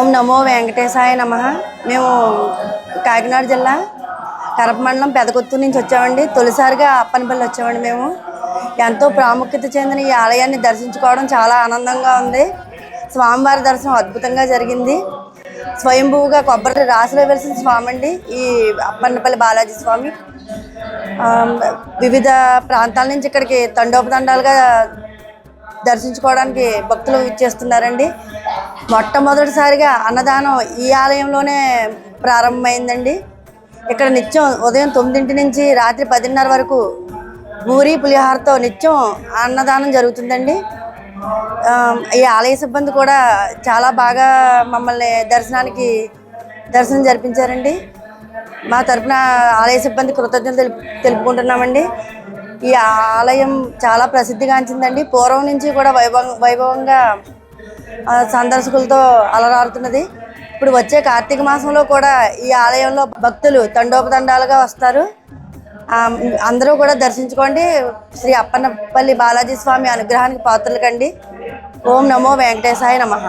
ఓం నమో వెంకటేశాయ నమ. మేము కాకినాడ జిల్లా కరప మండలం పెదకొత్తు నుంచి వచ్చామండి. తొలిసారిగా అప్పనపల్లి వచ్చామండి మేము. ఎంతో ప్రాముఖ్యత చెందిన ఈ ఆలయాన్ని దర్శించుకోవడం చాలా ఆనందంగా ఉంది. స్వామివారి దర్శనం అద్భుతంగా జరిగింది. స్వయంభూగా కొబ్బరి రాసులో వెలిసిన స్వామి అండి ఈ అప్పన్నపల్లి బాలాజీ స్వామి. వివిధ ప్రాంతాల నుంచి ఇక్కడికి తండోపతండాలుగా దర్శించుకోవడానికి భక్తులు ఇచ్చేస్తున్నారండి. మొట్టమొదటిసారిగా అన్నదానం ఈ ఆలయంలోనే ప్రారంభమైందండి. ఇక్కడ నిత్యం ఉదయం తొమ్మిదింటి నుంచి రాత్రి పదిన్నర వరకు పూరి పులిహారతో నిత్యం అన్నదానం జరుగుతుందండి. ఈ ఆలయ సిబ్బంది కూడా చాలా బాగా మమ్మల్ని దర్శనానికి దర్శనం జరిపించారండి. మా తరపున ఆలయ సిబ్బంది కృతజ్ఞతలు తెలుపు తెలుపుకుంటున్నామండి. ఈ ఆలయం చాలా ప్రసిద్ధిగాంచిందండి. పూర్వం నుంచి కూడా వైభవం వైభవంగా సందర్శకులతో అలరారుతున్నది. ఇప్పుడు వచ్చే కార్తీక మాసంలో కూడా ఈ ఆలయంలో భక్తులు తండోపతండాలుగా వస్తారు. అందరూ కూడా దర్శించుకోండి. శ్రీ అప్పన్నపల్లి బాలాజీ స్వామి అనుగ్రహానికి పాత్రలు కండి. ఓం నమో వెంకటేశాయ నమః.